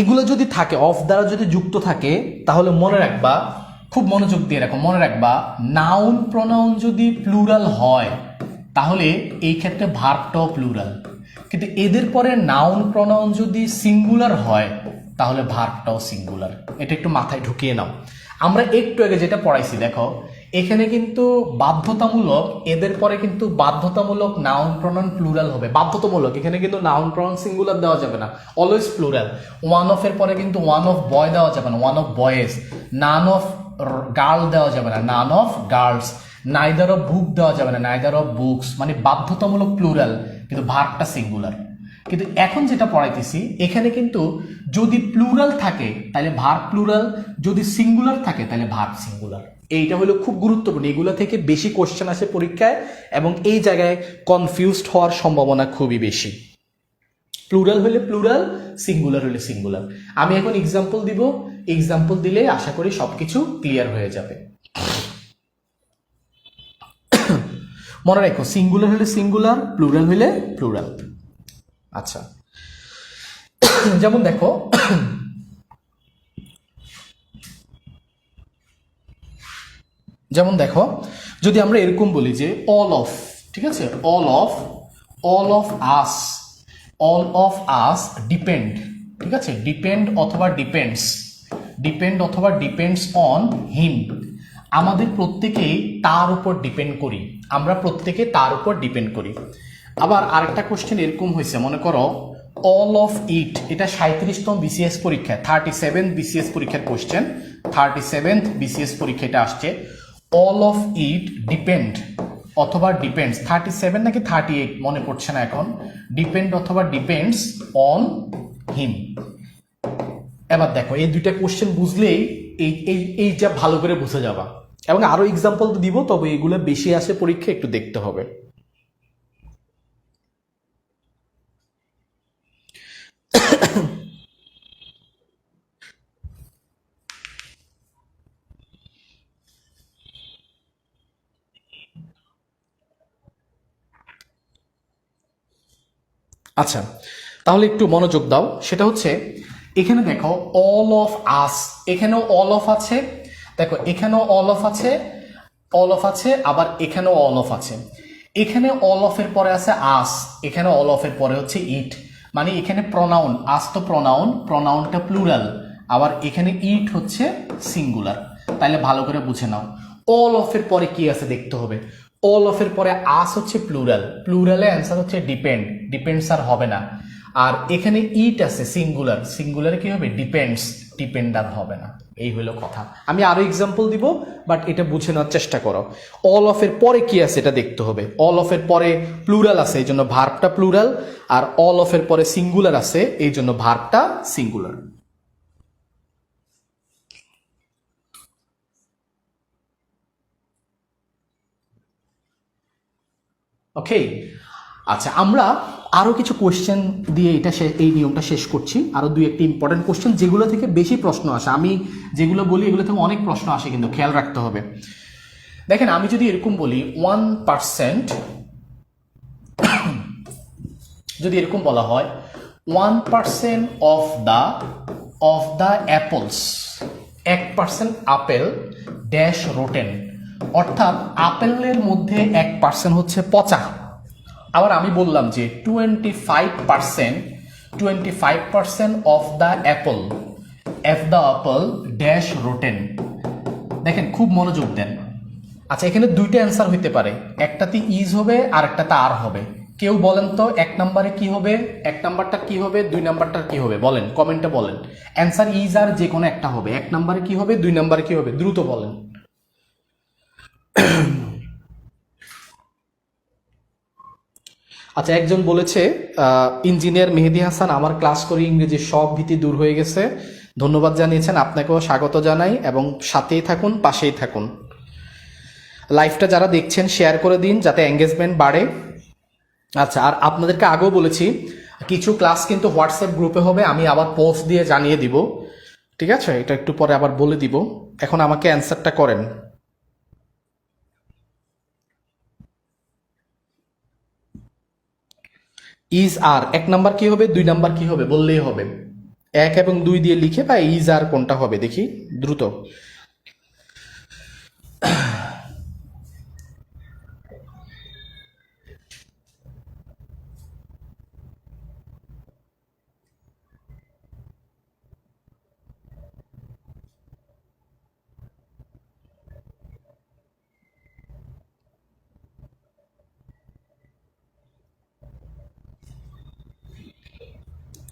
এগুলো যদি থাকে অফ দ্বারা যদি যুক্ত থাকে, তাহলে মনে রাখবা, খুব মনোযোগ দিয়ে রাখো, মনে রাখবা নাউন প্রনাউন যদি প্লুরাল হয়, তাহলে এই ক্ষেত্রে ভার্বটাও প্লুরাল কিন্তু এদের পরে নাউন প্রনাউন যদি সিঙ্গুলার হয়, তাহলে ভার্বটাও সিঙ্গুলার এটা একটু মাথায় ঢুকিয়ে নাও। আমরা একটু আগে যেটা পড়াইছি, দেখো এখানে কিন্তু বাধ্যতামূলক, এদের পরে কিন্তু বাধ্যতামূলক নাউন প্রনাউন প্লুরাল হবে। বাধ্যতামূলক, এখানে কিন্তু নাউন প্রনাউন সিঙ্গুলার দেওয়া যাবে না। অলওয়েজ প্লুরাল ওয়ান অফ এর পরে কিন্তু ওয়ান অফ বয় দেওয়া যাবে না। One of boys none of girl দেওয়া যাবে না। None of girls neither of book দেওয়া যাবে না। নাইদার অফ বুকস মানে বাধ্যতামূলক প্লুরাল কিন্তু ভার্বটা সিঙ্গুলার কিন্তু এখন যেটা পড়াইতেছি, এখানে কিন্তু যদি প্লুরাল থাকে, তাহলে ভার্ব প্লুরাল যদি সিঙ্গুলার থাকে, তাহলে ভার্ব সিঙ্গুলার এইটা হলো খুব গুরুত্বপূর্ণ। এগুলো থেকে বেশি কোশ্চেন আসে পরীক্ষায় এবং এই জায়গায় কনফিউজড হওয়ার সম্ভাবনা খুবই বেশি। প্লুরাল হলে প্লুরাল সিঙ্গুলার হলে সিঙ্গুলার আমি এখন এক্সাম্পল দিব। এক্সাম্পল দিলে আশা করি সবকিছু ক্লিয়ার হয়ে যাবে। মনে রাখো সিঙ্গুলার হলে সিঙ্গুলার প্লুরাল হলে প্লুরাল আচ্ছা। যেমন দেখো যেমন দেখো, যদি আমরা এরকম বলি যে অল অফ ঠিক আছে? All of all of us all of us depend ঠিক আছে? ডিপেন্ড অথবা ডিপেন্ডস ডিপেন্ড অথবা ডিপেন্ডস অন হিম আমাদের প্রত্যেকেই তার উপর ডিপেন্ড করি, আমরা প্রত্যেকে তার উপর ডিপেন্ড করি। আবার আরেকটা কোশ্চেন এরকম হয়েছে, মনে করো অল অফ ইট এটা সাঁত্রিশতম বিসিএস পরীক্ষা থার্টি সেভেন বিসিএস পরীক্ষার কোশ্চেন থার্টি সেভেন্থ বিসিএস পরীক্ষা এটা আসছে। অল অফ ইট ডিপেন্ড অথবা ডিপেন্ডস থার্টি সেভেন নাকি থার্টি এইট মনে পড়ছে না এখন। ডিপেন্ড অথবা ডিপেন্ডস অন হিম এবার দেখো, এই দুইটা কোশ্চেন বুঝলেই এই এই এইটা ভালো করে বুঝে যাবা। এবং আরও এক্সাম্পল তো দিব, তবে এগুলো বেশি আসে পরীক্ষা একটু দেখতে হবে। আচ্ছা তাহলে একটু মনোযোগ দাও। সেটা হচ্ছে, এখানে দেখো অল অফ আস এখানেও অল অফ আছে। দেখো, এখানেও অল অফ আছে অল অফ আছে, আবার এখানেও অল অফ আছে। এখানে অল অফের পরে আছে আস এখানে অল অফের পরে হচ্ছে ইট মানে এখানে প্রনাউন আস তো প্রনাউন প্রনাউনটা প্লুরাল আবার এখানে ইট হচ্ছে সিঙ্গুলার তাহলে ভালো করে বুঝে নাও। অল অফের পরে কি আছে দেখতে হবে? অল অফের পরে আস হচ্ছে প্লুরাল প্লুরালে অ্যান্সার হচ্ছে ডিপেন্ড ডিপেন্ডস আর হবে না। আর এখানে ইট আছে সিঙ্গুলার সিঙ্গুলারে কি হবে? ডিপেন্ডস ডিপেন্ড আর হবে না। এই হলো কথা। আমি আরও এক্সাম্পল দিব বাট এটা বুঝে নেওয়ার চেষ্টা করো। অল অফের পরে কি আছে এটা দেখতে হবে। অল অফের পরে প্লুরাল আছে, এই জন্য ভার্বটা প্লুরাল আর অল অফের পরে সিঙ্গুলার আছে, এই জন্য ভার্বটা সিঙ্গুলার ওকে আচ্ছা আমরা আরও কিছু কোশ্চেন দিয়ে এটা এই নিয়মটা শেষ করছি। আরও দুই একটি ইম্পর্টেন্ট কোশ্চেন যেগুলো থেকে বেশি প্রশ্ন আসে। আমি যেগুলো বলি, এগুলো থেকে অনেক প্রশ্ন আসে কিন্তু, খেয়াল রাখতে হবে। দেখেন, আমি যদি এরকম বলি ওয়ান পার্সেন্ট যদি এরকম বলা হয় one percent of the of the apples এক পার্সেন্ট আপেল ড্যাশ রোটেন অর্থাৎ আপেলের মধ্যে এক পার্সেন্ট হচ্ছে পচা। আবার আমি বললাম যে twenty five percent twenty five percent of the apple of the apple dash rotten দেখেন, খুব মনোযোগ দেন। আচ্ছা এখানে দুইটা অ্যান্সার হইতে পারে। একটাতে ইজ হবে আর একটাতে আর হবে। কেউ বলেন তো, এক নম্বরে কি হবে, এক নাম্বারটা কি হবে, দুই নাম্বারটা কি হবে? বলেন কমেন্টে বলেন। অ্যান্সার ইজ আর যে কোনো একটা হবে। এক নাম্বারে কি হবে, দুই নাম্বারে কি হবে? দ্রুত বলেন। আচ্ছা একজন বলেছে ইঞ্জিনিয়ার মেহেদি হাসান, আমার ক্লাস করে ইংরেজির সব ভীতি দূর হয়ে গেছে। ধন্যবাদ জানিয়েছেন, আপনাকেও স্বাগত জানাই এবং সাথেই থাকুন, পাশেই থাকুন। লাইভটা যারা দেখছেন, শেয়ার করে দিন যাতে এঙ্গেজমেন্ট বাড়ে। আচ্ছা আর আপনাদেরকে আগেও বলেছি, কিছু ক্লাস কিন্তু হোয়াটসঅ্যাপ গ্রুপে হবে, আমি আবার পোস্ট দিয়ে জানিয়ে দিব। ঠিক আছে? এটা একটু পরে আবার বলে দিব। এখন আমাকে অ্যান্সারটা করেন। ইজ আর এক নাম্বার কি হবে? দুই নাম্বার কি হবে? বললেই হবে। এক এবং দুই দিয়ে লিখে বা ইজ আর কোনটা হবে? দেখি, দ্রুত।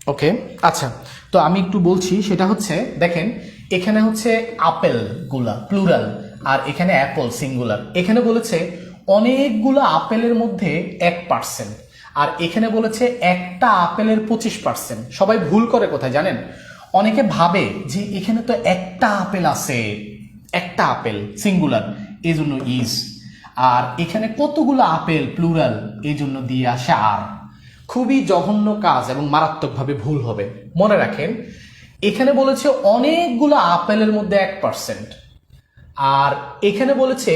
ওকে আচ্ছা তো আমি একটু বলছি, সেটা হচ্ছে, দেখেন, এখানে হচ্ছে আপেলগুলা প্লুরাল আর এখানে অ্যাপল সিঙ্গুলার এখানে বলেছে অনেকগুলো আপেলের মধ্যে এক পার্সেন্ট আর এখানে বলেছে একটা আপেলের পঁচিশ পার্সেন্ট সবাই ভুল করে কোথায় জানেন? অনেকে ভাবে যে এখানে তো একটা আপেল আছে, একটা আপেল সিঙ্গুলার এই জন্য ইজ আর এখানে কতগুলো আপেল প্লুরাল এই জন্য দিয়ে আসে আর। খুবই জঘন্য কাজ এবং মারাত্মকভাবে ভুল হবে। মনে রাখেন, এখানে বলেছে অনেকগুলো আপেলের মধ্যে এক পার্সেন্ট আর এখানে বলেছে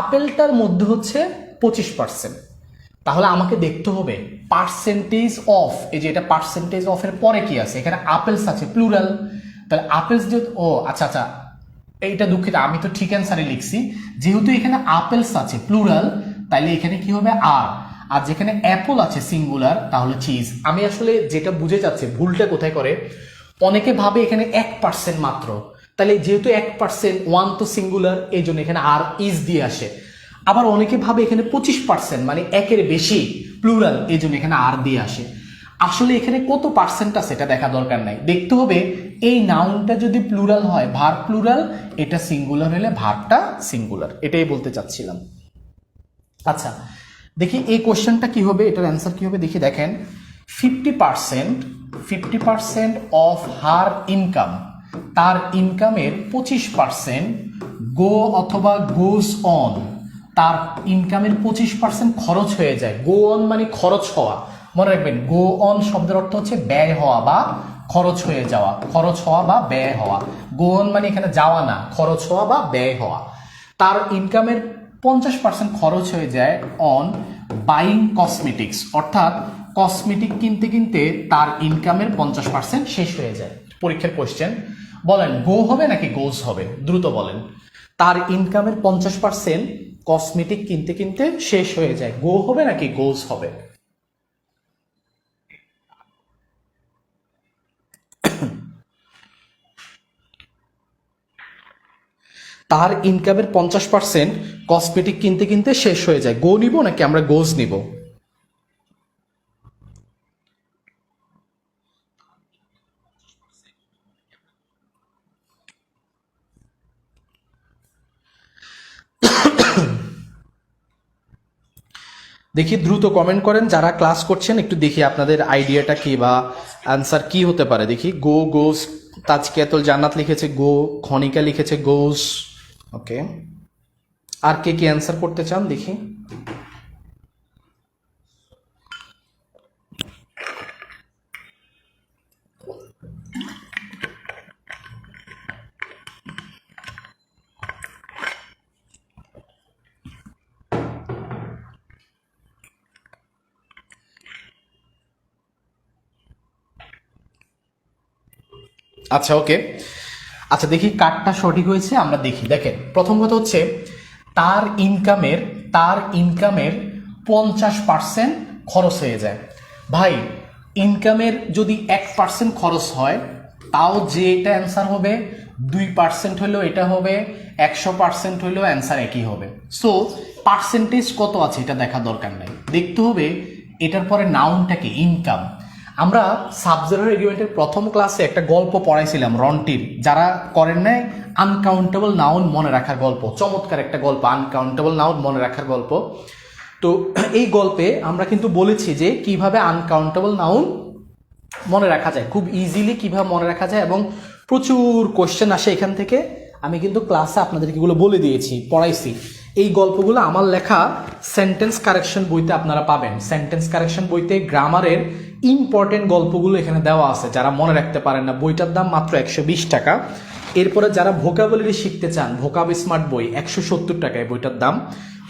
আপেলটার মধ্যে হচ্ছে পঁচিশ পার্সেন্ট তাহলে আমাকে দেখতে হবে পার্সেন্টেজ অফ এই যে এটা পার্সেন্টেজ অফের পরে কি আছে? এখানে আপেলস আছে প্লুরাল তাহলে আপেলস যে ও আচ্ছা আচ্ছা এইটা দুঃখিত, আমি তো ঠিক অ্যান্সারে লিখছি। যেহেতু এখানে আপেলস আছে প্লুরাল তাইলে এখানে কি হবে? আর। আর যেখানে অ্যাপল আছে সিঙ্গুলার তাহলে চিজ। আমি আসলে যেটা বুঝে যাচ্ছে, ভুলটা কোথায় করে, অনেকে ভাবে এখানে এক পার্সেন্ট মাত্র। তাহলে যেহেতু এক পার্সেন্ট ওয়ান তো সিঙ্গুলার, এই জন্য এখানে আর ইজ দিয়ে আসে। আবার অনেকে ভাবে এখানে পঁচিশ পার্সেন্ট মানে একের বেশি প্লুরাল এই জন্য এখানে আর দিয়ে আসে। আসলে এখানে কত পার্সেন্ট আছে এটা দেখা দরকার নাই। দেখতে হবে, এই নাউনটা যদি প্লুরাল হয় ভার প্লুরাল এটা সিঙ্গুলার হলে ভারটা সিঙ্গুলার এটাই বলতে চাচ্ছিলাম। আচ্ছা দেখি এই কোশ্চেনটা কি হবে, এটার অ্যান্সার কি হবে, দেখি দেখেন। Fifty percent fifty percent of her income তার ইনকামের পঁচিশ পার্সেন্ট গো অথবা গোস অন তার ইনকামের পঁচিশ পার্সেন্ট খরচ হয়ে যায়। গো অন মানে খরচ হওয়া। মনে রাখবেন গো অন শব্দের অর্থ হচ্ছে ব্যয় হওয়া বা খরচ হয়ে যাওয়া। খরচ হওয়া বা ব্যয় হওয়া। গো অন মানে এখানে যাওয়া না, খরচ হওয়া বা ব্যয় হওয়া। তার ইনকামের পঞ্চাশ পার্সেন্ট খরচ হয়ে যায় অন বাইং কসমেটিক্স অর্থাৎ কসমেটিক কিনতে কিনতে তার ইনকামের পঞ্চাশ পার্সেন্ট শেষ হয়ে যায়। পরীক্ষার কোয়েশ্চেন বলেন গো হবে নাকি গোজ হবে? দ্রুত বলেন। তার ইনকামের পঞ্চাশ পার্সেন্ট কসমেটিক কিনতে কিনতে শেষ হয়ে যায়। গো হবে নাকি গোজ হবে? তার ইনকামের পঞ্চাশ পার্সেন্ট কসমেটিক কিনতে কিনতে শেষ হয়ে যায়। গো নিব নাকি আমরা গোজ নিব? দেখি দ্রুত কমেন্ট করেন। যারা ক্লাস করছেন, একটু দেখি আপনাদের আইডিয়াটা কি বা অ্যান্সার কি হতে পারে। দেখি গো গোস তাজকিয়াতুল জান্নাত লিখেছে গো খনিকা লিখেছে গোস ওকে আর কে কি অ্যান্সার করতে চান দেখি। আচ্ছা ওকে আচ্ছা দেখি কার্ডটা সঠিক হয়েছে, আমরা দেখি। দেখেন, প্রথম কথা হচ্ছে, তার ইনকামের তার ইনকামের পঞ্চাশ পার্সেন্ট খরচ হয়ে যায়। ভাই ইনকামের যদি এক পার্সেন্ট খরচ হয়, তাও যে এটা অ্যান্সার হবে, দুই পার্সেন্ট হলেও এটা হবে, একশো পার্সেন্ট হলেও অ্যান্সার একই হবে। সো পার্সেন্টেজ কত আছে, এটা দেখা দরকার নাই। দেখতে হবে, এটার পরে নাউনটাকে ইনকাম আমরা সাবজেক্টের এগ্রিমেন্টের প্রথম ক্লাসে একটা গল্প পড়াইছিলাম রন্টির যারা করেন নাই আনকাউন্টেবল নাউন মনে রাখার গল্প, চমৎকার একটা গল্প আনকাউন্টেবল নাউন মনে রাখার গল্প। তো এই গল্পে আমরা কিন্তু বলেছি যে কীভাবে আনকাউন্টেবল নাউন মনে রাখা যায়, খুব ইজিলি কীভাবে মনে রাখা যায় এবং প্রচুর কোশ্চেন আসে এখান থেকে। আমি কিন্তু ক্লাসে আপনাদেরকে এগুলো বলে দিয়েছি, পড়াইছি। এই গল্পগুলো আমার লেখা সেন্টেন্স কারেকশন বইতে আপনারা পাবেন। সেন্টেন্স কারেকশন বইতে গ্রামারের ইম্পর্টেন্ট গল্পগুলো এখানে দেওয়া আছে, যারা মনে রাখতে পারেন না, বইটার দাম মাত্র একশো বিশ টাকা। এরপরে যারা ভোকাবুলারি শিখতে চান ভোকাব স্মার্ট বই, একশো সত্তর টাকায় বইটার দাম।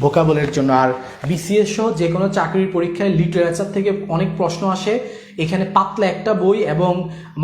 ভোকাবুলারির জন্য। আর বিসিএস সহ যে কোনো চাকরির পরীক্ষায় লিটারেচার থেকে অনেক প্রশ্ন আসে। এখানে পাতলা একটা বই এবং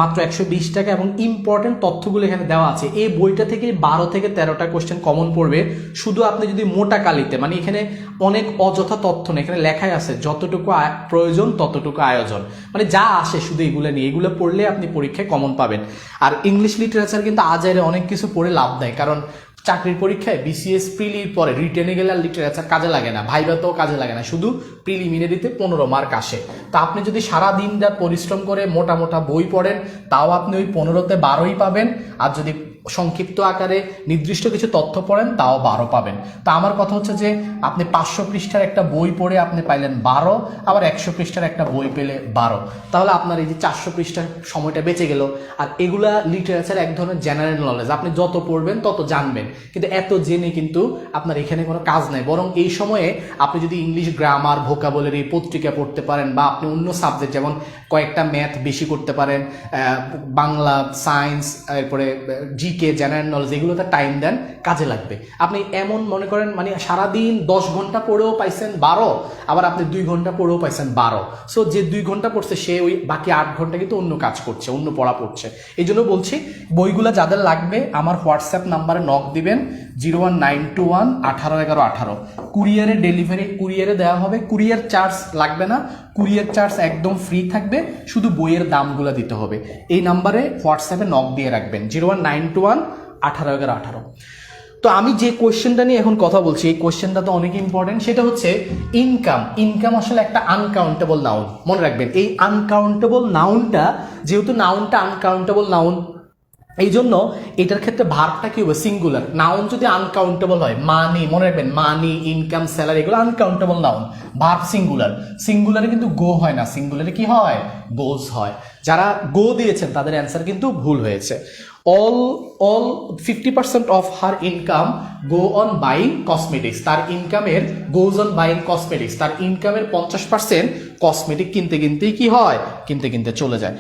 মাত্র একশো বিশ টাকা এবং ইম্পর্টেন্ট তথ্যগুলো এখানে দেওয়া আছে। এই বইটা থেকে বারো থেকে তেরোটা কোশ্চেন কমন পড়বে। শুধু আপনি যদি মোটা কালিতে মানে এখানে অনেক অযথা তথ্য নেই। এখানে লেখাই আছে, যতটুকু প্রয়োজন ততটুকু আয়োজন। মানে যা আসে শুধু এগুলো নিয়ে। এগুলো পড়লে আপনি পরীক্ষায় কমন পাবেন। আর ইংলিশ লিটারেচার কিন্তু আজারে অনেক কিছু পড়ে লাভ দেয় কারণ চাকরির পরীক্ষায় বিসিএস প্রিলির পরে রিটেনে গেলে আর লিটারেচার কাজে লাগে না। ভাইভাতেও কাজে লাগে না। শুধু প্রিলিমিনারিতে পনেরো মার্ক আসে। তা আপনি যদি সারা দিন রাত পরিশ্রম করে মোটা মোটা বই পড়েন, তাও আপনি ওই পনেরোতে বারোই পাবেন। আর যদি সংক্ষিপ্ত আকারে নির্দিষ্ট কিছু তথ্য পড়েন, তাও বারো পাবেন। তা আমার কথা হচ্ছে যে, আপনি পাঁচশো পৃষ্ঠার একটা বই পড়ে আপনি পাইলেন বারো, আবার একশো পৃষ্ঠার একটা বই পেলে বারো। তাহলে আপনার এই যে চারশো পৃষ্ঠার সময়টা বেঁচে গেল। আর এগুলা লিটারেচার এক ধরনের জেনারেল নলেজ আপনি যত পড়বেন, তত জানবেন। কিন্তু এত জেনে কিন্তু আপনার এখানে কোনো কাজ নাই। বরং এই সময়ে আপনি যদি ইংলিশ গ্রামার ভোকাবলারি পত্রিকা পড়তে পারেন বা আপনি অন্য সাবজেক্ট যেমন কয়েকটা ম্যাথ বেশি করতে পারেন বাংলা সায়েন্স এরপরে জিকে জেনারেল নলেজ এগুলোতে টাইম দেন, কাজে লাগবে। আপনি এমন মনে করেন মানে সারাদিন দশ ঘণ্টা পড়েও পাইছেন বারো, আবার আপনি দুই ঘণ্টা পড়েও পাইছেন বারো। সো যে দুই ঘণ্টা পড়ছে, সে ওই বাকি আট ঘণ্টা কিন্তু অন্য কাজ করছে, অন্য পড়া পড়ছে। এই জন্য বলছি, বইগুলো যাদের লাগবে, আমার হোয়াটসঅ্যাপ নাম্বারে নক দিবেন। Zero one nine two one আঠারো এগারো আঠারো। কুরিয়ারে ডেলিভারি, কুরিয়ারে দেওয়া হবে। কুরিয়ার চার্জ লাগবে না। কুরিয়ার চার্জ একদম ফ্রি থাকবে। শুধু বইয়ের দামগুলো দিতে হবে। এই নাম্বারে হোয়াটসঅ্যাপে নক দিয়ে রাখবেন। Zero one nine two one আঠারো এগারো আঠারো। তো আমি যে কোয়েশ্চেনটা নিয়ে এখন কথা বলছি, এই কোয়েশ্চেনটা তো অনেক ইম্পর্টেন্ট সেটা হচ্ছে ইনকাম ইনকাম আসলে একটা আনকাউন্টেবল নাউন মনে রাখবেন, এই আনকাউন্টেবল নাউনটা যেহেতু নাউনটা আনকাউন্টেবল নাউন এই জন্য এটার ক্ষেত্রে ভার্বটা কি হবে? সিঙ্গুলার নাউন যদি আনকাউন্টেবল হয় মানি মনে রাখবেন মানি ইনকাম স্যালারি এগুলো আনকাউন্টেবল নাউন ভার্ব সিঙ্গুলার সিঙ্গুলারে কিন্তু গো হয় না। সিঙ্গুলারে কি হয়? গোজ হয়। যারা গো দিয়েছেন, তাদের অ্যান্সার কিন্তু ভুল হয়েছে। All all fifty percent of her income go on buying cosmetics তার ইনকামের গোজ অন বাইং কসমেটিক্স তার ইনকামের পঞ্চাশ পার্সেন্ট কসমেটিক কিনতে, কিনতেই কি হয়? কিনতে কিনতে চলে যায়।